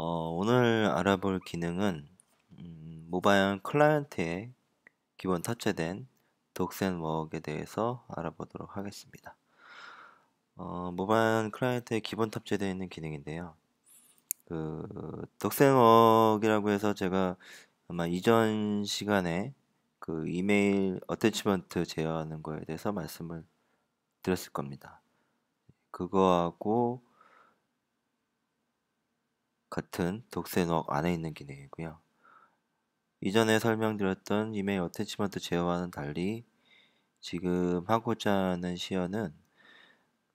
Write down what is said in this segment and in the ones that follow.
어, 오늘 알아볼 기능은 음, 모바일 클라이언트에 기본 탑재된 독센워크에 대해서 알아보도록 하겠습니다. 어, 모바일 클라이언트에 기본 탑재되어 있는 기능인데요. 그 독센워크이라고 해서 제가 아마 이전 시간에 그 이메일 어태치먼트 제어하는 거에 대해서 말씀을 드렸을 겁니다. 그거하고 같은 독세녹 안에 있는 기능이고요. 이전에 설명드렸던 이메일 어태치먼트 제어와는 달리 지금 하고자 하는 시연은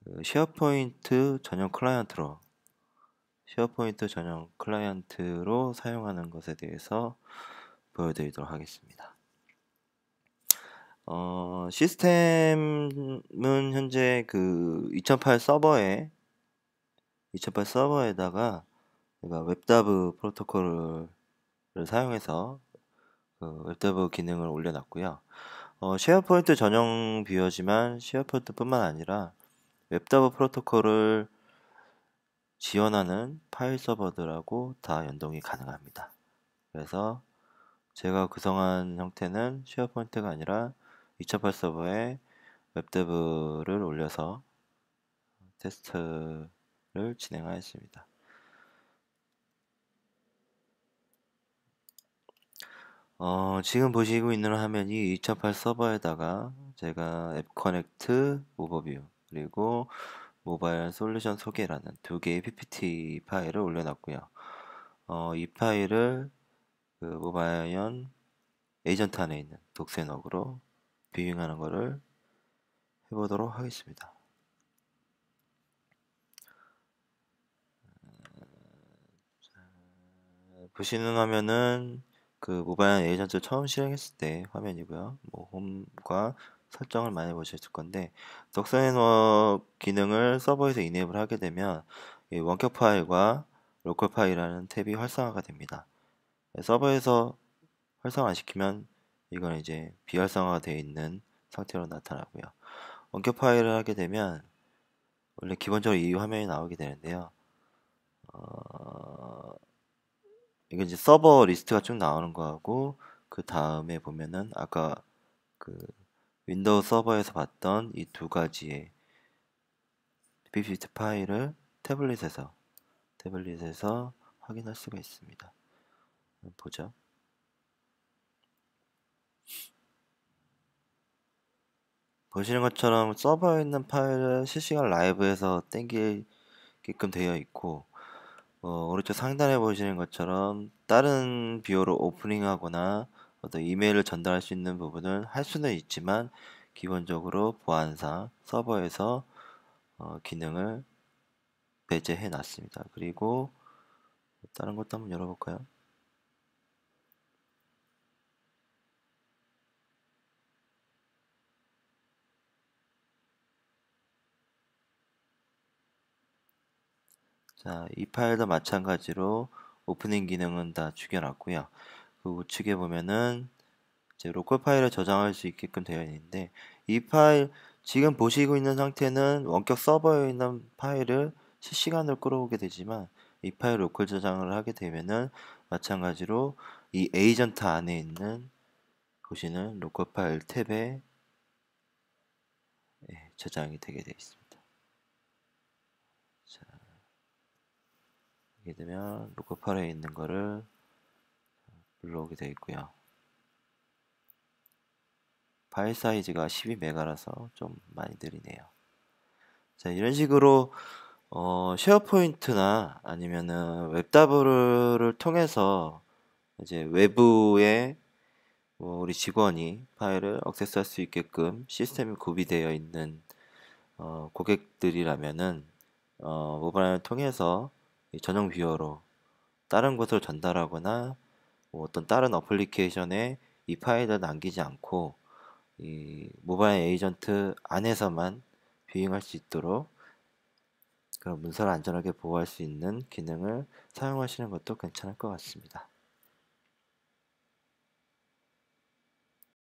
그 쉐어포인트 전용 클라이언트로 쉐어포인트 전용 클라이언트로 사용하는 것에 대해서 보여드리도록 하겠습니다. 어, 시스템은 현재 그 2008 서버에 2008 서버에다가 제가 웹다브 프로토콜을 사용해서 그 웹다브 기능을 올려놨고요. 어, 쉐어포인트 전용 뷰어지만 쉐어포인트뿐만 아니라 웹다브 프로토콜을 지원하는 파일 서버들하고 다 연동이 가능합니다. 그래서 제가 구성한 형태는 쉐어포인트가 아니라 2008 서버에 웹데브를 올려서 테스트를 진행하였습니다. 어, 지금 보시고 있는 화면이 2008 서버에다가 제가 앱 커넥트 오버뷰 그리고 모바일 솔루션 소개라는 두 개의 PPT 파일을 올려놨고요. 어, 이 파일을 그 모바일 에이전트 안에 있는 독세녹으로 뷰잉하는 것을 해보도록 하겠습니다. 보시는 화면은 그 모바일 에이전트 처음 실행했을 때 화면이고요. 뭐 홈과 설정을 많이 보셨을 건데 덕선앤워 기능을 서버에서 이네이블 하게 되면 원격 파일과 로컬 파일이라는 탭이 활성화가 됩니다. 서버에서 활성화 안 시키면 이건 이제 비활성화가 되어 있는 상태로 나타나고요. 원격 파일을 하게 되면 원래 기본적으로 이 화면이 나오게 되는데요. 어... 이게 이제 서버 리스트가 쭉 나오는 거하고 그 다음에 보면은 아까 그 윈도우 서버에서 봤던 이 두 가지의 PPT 파일을 태블릿에서 태블릿에서 확인할 수가 있습니다. 보죠. 보시는 것처럼 서버에 있는 파일을 실시간 라이브에서 땡기게끔 되어 있고 어, 오른쪽 상단에 보시는 것처럼 다른 뷰어로 오프닝하거나 어떤 이메일을 전달할 수 있는 부분은 할 수는 있지만 기본적으로 보안상 서버에서 어, 기능을 배제해 놨습니다. 그리고 다른 것도 한번 열어볼까요? 자, 이 파일도 마찬가지로 오프닝 기능은 다 죽여놨고요. 그 우측에 보면은 이제 로컬 파일을 저장할 수 있게끔 되어 있는데 이 파일 지금 보시고 있는 상태는 원격 서버에 있는 파일을 실시간으로 끌어오게 되지만 이 파일 로컬 저장을 하게 되면은 마찬가지로 이 에이전트 안에 있는 보시는 로컬 파일 탭에 예, 저장이 되게 되어 있습니다. 하게 되면 로컬 파일에 있는 거를 불러오게 되어 있고요. 파일 사이즈가 12메가라서 좀 많이 느리네요. 자, 이런 식으로 어, 쉐어포인트나 아니면은 웹다브를 통해서 이제 외부에 뭐 우리 직원이 파일을 액세스할 수 있게끔 시스템이 구비되어 있는 어, 고객들이라면은 어, 모바일을 통해서 전용 뷰어로 다른 곳으로 전달하거나 뭐 어떤 다른 어플리케이션에 이 파일을 남기지 않고 이 모바일 에이전트 안에서만 뷰잉할 수 있도록 그런 문서를 안전하게 보호할 수 있는 기능을 사용하시는 것도 괜찮을 것 같습니다.